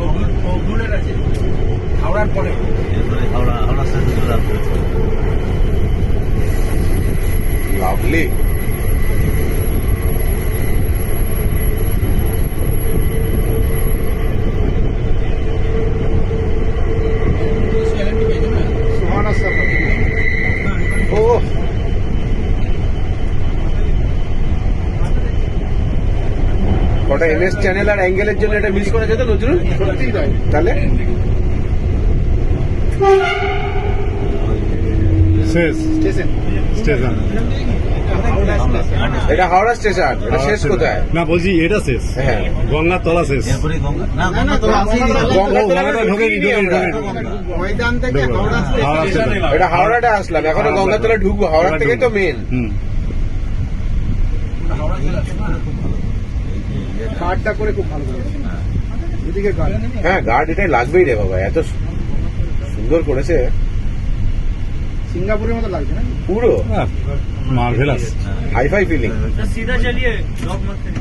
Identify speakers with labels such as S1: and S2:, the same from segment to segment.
S1: আর হাওড়ার পরে।
S2: হাওড়া হাওড়া
S3: লাভলি ওটা এমএস চ্যানেল আর অ্যাঙ্গেলের জন্য এটা মিস করা যেত নজরুল? তাহলে. এটা হাওড়া স্টেশন। এটা শেষ কোথায়?
S4: না বলছি এটা শেষ।
S3: হ্যাঁ।
S4: গঙ্গার তলা শেষ।
S3: এটা হাওড়াটা আসলাম। এখন গঙ্গাতলা ঢুকবো। হাওড়া থেকে তো মেন
S5: গার্ডটা করে খুব ভালো
S3: হ্যাঁ গার্ড এটাই লাগবেই রে বাবা এত সুন্দর করেছে।
S5: সিঙ্গাপুরের মতো লাগছে না?
S3: পুরো?
S4: মার্ভেলাস
S1: হাই
S3: ফাই ফিলিং সিধা চালিয়ে
S2: জব মত আছে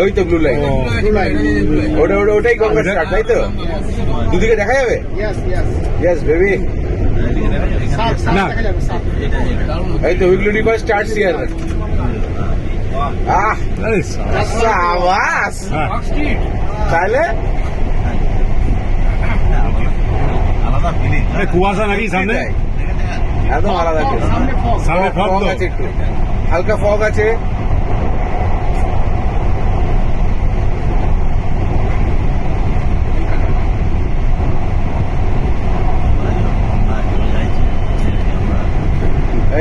S3: ওই তো ব্লু
S5: Blue light.
S3: ওটা ওটা ওটাই গঙ্গা স্টার্ট তাই তো? দুদিকে দেখা যাবে. ইয়েস বেবি
S4: না।
S3: এই তো রিভার স্টার্টস হিয়ার আহ
S4: সাবাস। হ্যাঁ,
S3: তাহলে?
S2: আলাদা ফিলিং
S4: আরে কুয়াশা নাকি সামনে?
S3: একদম আলাদা
S5: সামনে
S4: ফগ
S3: আছে একটু। হালকা ফগ আছে।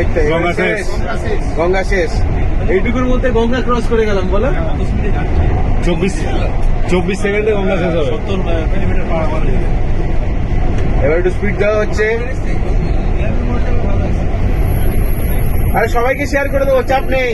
S4: গঙ্গা শেষ।
S3: শেষ।
S5: গঙ্গা শেষ।
S3: এইটুকুর মধ্যে গঙ্গা ক্রস করে গেলাম বলো।
S4: চব্বিশ চব্বিশ সেকেন্ডে গঙ্গা শেষ হবে।
S3: এবার একটু স্পিড দেওয়া হচ্ছে। আরে সবাইকে শেয়ার করে দেবো চাপ নেই।